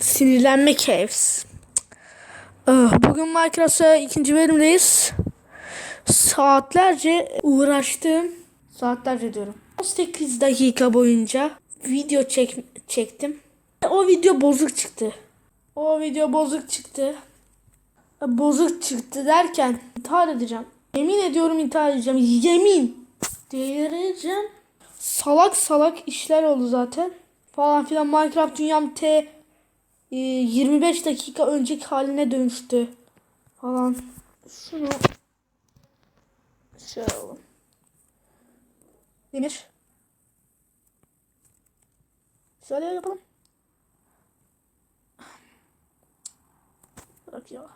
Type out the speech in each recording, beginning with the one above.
Sinirlenme Caves. Ah, Bugün Minecraft'a ikinci bölümdeyiz. Saatlerce uğraştım. Saatlerce diyorum. 8 dakika boyunca video çek çektim. O video bozuk çıktı. O video bozuk çıktı. Bozuk çıktı derken intihar edeceğim. Yemin ediyorum intihar edeceğim. Yemin. Delireceğim. Salak salak işler oldu zaten. Falan filan Minecraft dünyam T 25 dakika önceki haline dönüştü. Falan. Şunu şey alalım. Demir. Şöyle yapalım. Bırak ya.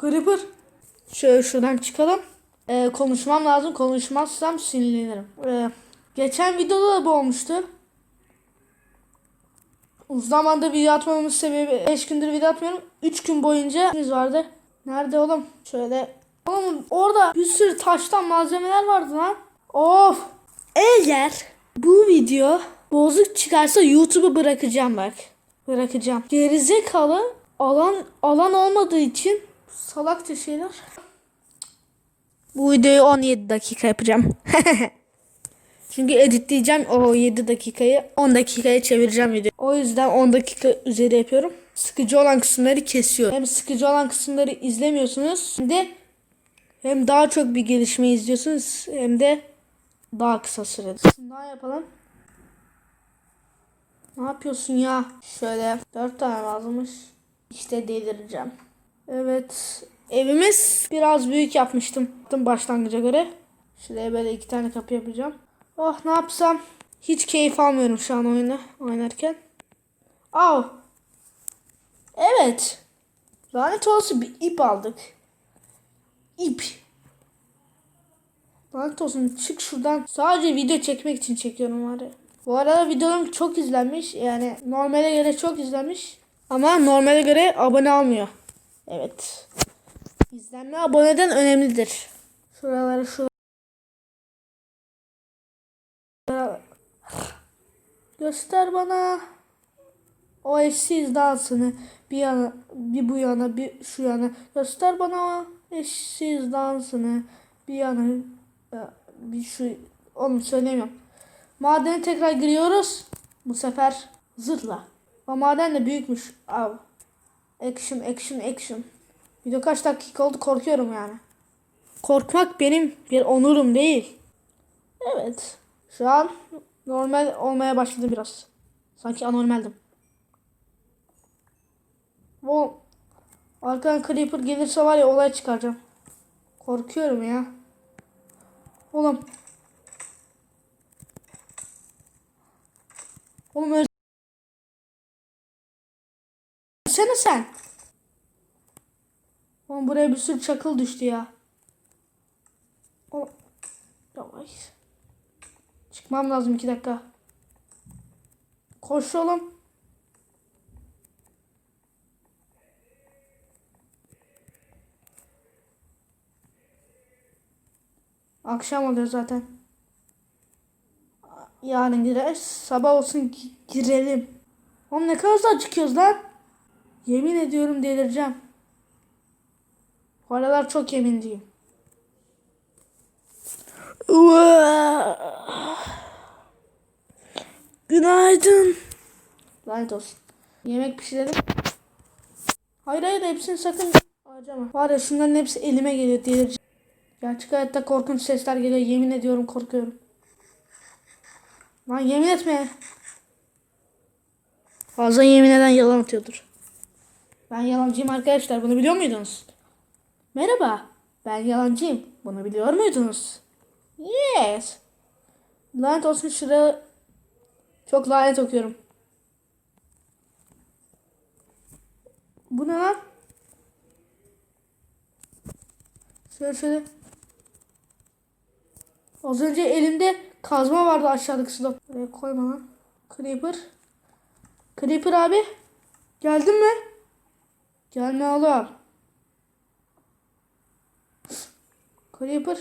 Creeper. Şöyle şuradan çıkalım. Ee, konuşmam lazım. Konuşmazsam sinirlenirim. Ee, geçen videoda da bu olmuştu. Uzun zamandır video atmamamın sebebi 5 gündür video atmıyorum. 3 gün boyunca biz vardı. Nerede oğlum? Şöyle. Oğlum orada bir sürü taştan malzemeler vardı lan. Of. Eğer bu video bozuk çıkarsa YouTube'u bırakacağım bak. Bırakacağım. Gerizekalı alan alan olmadığı için salakça şeyler. Bu videoyu 17 dakika yapacağım. Çünkü editleyeceğim o 7 dakikayı 10 dakikaya çevireceğim video. O yüzden 10 dakika üzeri yapıyorum. Sıkıcı olan kısımları kesiyor. Hem sıkıcı olan kısımları izlemiyorsunuz hem de hem daha çok bir gelişme izliyorsunuz hem de daha kısa sürede. Daha yapalım. Ne yapıyorsun ya? Şöyle 4 tane lazımmış. İşte delireceğim. Evet. Evimiz biraz büyük yapmıştım başlangıca göre. Şuraya böyle iki tane kapı yapacağım. Oh ne yapsam? Hiç keyif almıyorum şu an oyunu oynarken. Av. Evet. Lanet olsun bir ip aldık. İp. Lanet olsun çık şuradan. Sadece video çekmek için çekiyorum var ya. Bu arada videolarım çok izlenmiş. Yani normale göre çok izlenmiş. Ama normale göre abone almıyor. Evet. İzlenme aboneden önemlidir. Şuraları şu Göster bana o eşsiz dansını bir yana bir bu yana bir şu yana göster bana o eşsiz dansını bir yana ya, bir şu onu söylemiyorum. Madene tekrar giriyoruz. Bu sefer zırhla. Ama maden de büyükmüş. Av. Action action action. Video kaç dakika oldu korkuyorum yani. Korkmak benim bir onurum değil. Evet. Şu an normal olmaya başladı biraz. Sanki anormaldim. Bu arkadan creeper gelirse var ya olay çıkaracağım. Korkuyorum ya. Oğlum. Oğlum öl- Ölsene sen. Oğlum buraya bir sürü çakıl düştü ya. O Yavaş. Çıkmam lazım iki dakika. Koş oğlum. Akşam oluyor zaten. Yarın gireriz. Sabah olsun gi- girelim. Oğlum ne kadar hızlı çıkıyoruz lan. Yemin ediyorum delireceğim. Bu aralar çok yeminciyim. Günaydın. Lanet olsun. Yemek pişirelim. Hayır hayır hepsini sakın harcama. Var ya şunların hepsi elime geliyor delireceğim. Gerçek hayatta korkunç sesler geliyor. Yemin ediyorum korkuyorum. Lan yemin etme. Fazla yemin eden yalan atıyordur. Ben yalancıyım arkadaşlar. Bunu biliyor muydunuz? Merhaba. Ben yalancıyım. Bunu biliyor muydunuz? Yes. Lanet olsun şuraya çok lanet okuyorum. Bu ne lan? Şöyle şöyle. Az önce elimde kazma vardı aşağıdaki suda. Buraya koyma lan. Creeper. Creeper abi. Geldin mi? Gelme oğlum. Creeper.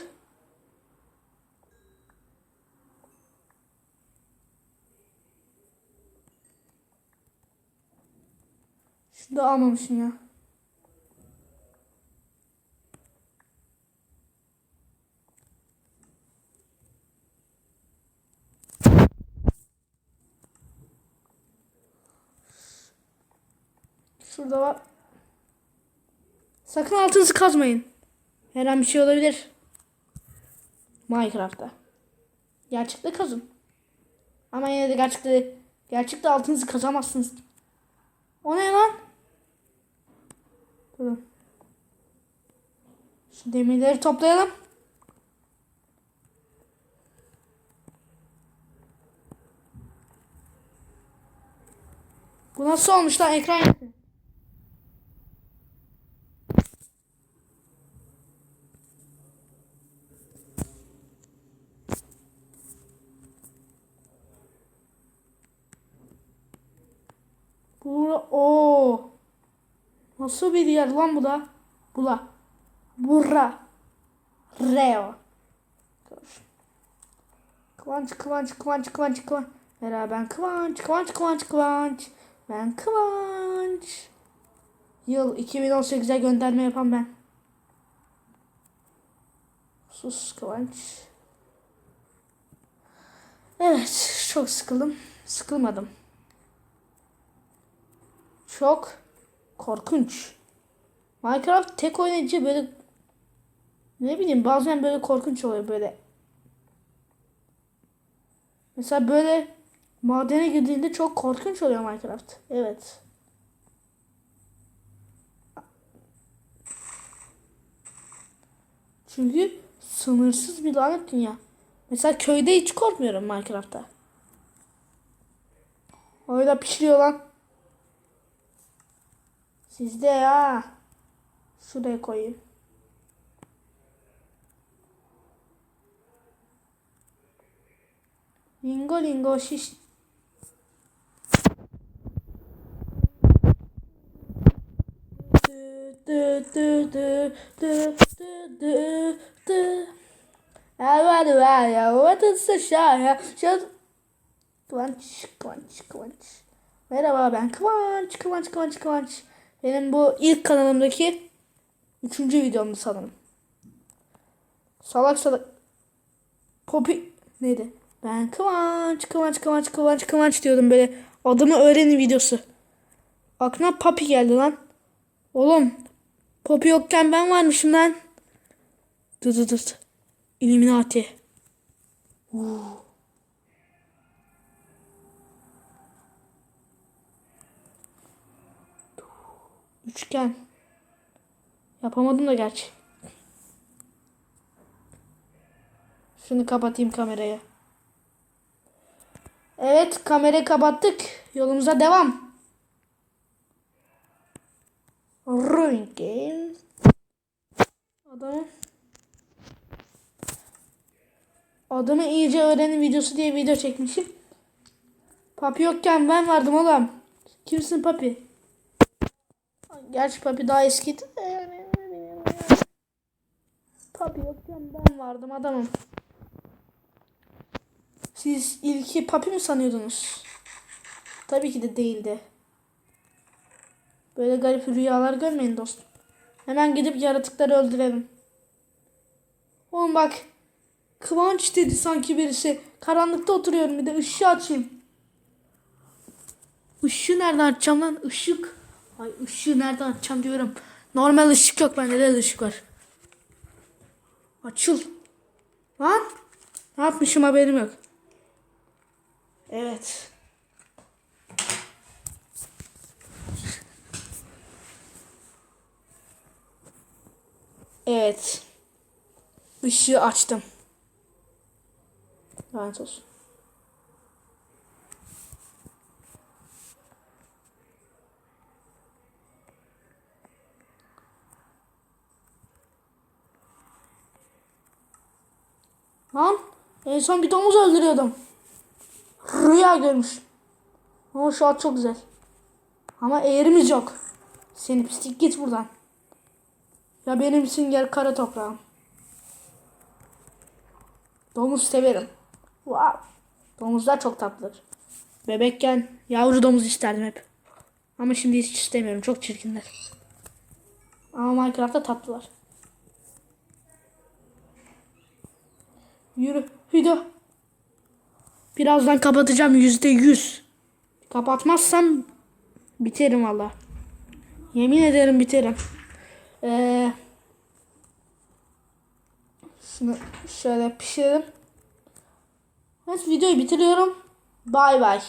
Şunu da almamışım ya. Şurada var. Sakın altınızı kazmayın. Her an bir şey olabilir. Minecraft'ta. Gerçekte kazın. Ama yine de gerçekte gerçekte altınızı kazamazsınız. O ne lan? Durun. Şu demirleri toplayalım. Bu nasıl olmuş lan ekran yaptı. Bura o Nasıl bir yer lan bu da? Bula. Bura. Reo. Kıvanç, Kıvanç, Kıvanç, Kıvanç, Kıvanç. Merhaba ben Kıvanç, Kıvanç, Kıvanç, Kıvanç. Ben Kıvanç. Yıl 2018'e gönderme yapan ben. Sus Kıvanç. Evet, çok sıkıldım. Sıkılmadım. Çok korkunç. Minecraft tek oynayıcı böyle ne bileyim bazen böyle korkunç oluyor böyle. Mesela böyle madene girdiğinde çok korkunç oluyor Minecraft. Evet. Çünkü sınırsız bir lanet dünya. Mesela köyde hiç korkmuyorum Minecraft'ta. Öyle pişiriyor lan. Sizde ya. Şuraya koyayım. Lingo lingo şiş. Dı dı dı dı dı ya. What is the ya? Şu Kıvanç, Kıvanç, Kıvanç. Merhaba ben Kıvanç, Kıvanç, Kıvanç, Kıvanç. Benim bu ilk kanalımdaki üçüncü videomdu sanırım. Salak salak. Popi neydi? Ben Kıvanç, Kıvanç, Kıvanç, Kıvanç, Kıvanç diyordum böyle. Adımı öğrenin videosu. Aklına Papi geldi lan. Oğlum. Popi yokken ben varmışım lan. Dı dı dı. Illuminati. Uuu. Üçgen. Yapamadım da gerçi. Şunu kapatayım kamerayı. Evet kamerayı kapattık. Yolumuza devam. Ruin game. Adamı Adamı iyice öğrenin videosu diye video çekmişim. Papi yokken ben vardım oğlum. Kimsin Papi? Gerçi Papi daha eskiydi de yani. Papi yokken ben vardım adamım. Siz ilki Papi mi sanıyordunuz? Tabii ki de değildi. Böyle garip rüyalar görmeyin dostum. Hemen gidip yaratıkları öldürelim. Oğlum bak. Kıvanç dedi sanki birisi. Karanlıkta oturuyorum bir de ışığı açayım. Işığı nereden açacağım lan? Işık. Ay ışığı nereden açacağım diyorum. Normal ışık yok bende de ışık var. Açıl. Lan. Ne yapmışım haberim yok. Evet. Evet. Işığı açtım. Lanet olsun. Lan en son bir domuz öldürüyordum. Rüya görmüş. Ama şu an çok güzel. Ama eğrimiz yok. Seni pislik git buradan. Ya benim sünger kara toprağım. Domuz severim. Wow. Domuzlar çok tatlıdır. Bebekken yavru domuz isterdim hep. Ama şimdi hiç istemiyorum. Çok çirkinler. Ama Minecraft'ta tatlılar. Yürü. Video. Birazdan kapatacağım yüzde yüz. Kapatmazsam biterim valla. Yemin ederim biterim. Ee, şunu şöyle pişirelim. Evet videoyu bitiriyorum. Bay bay.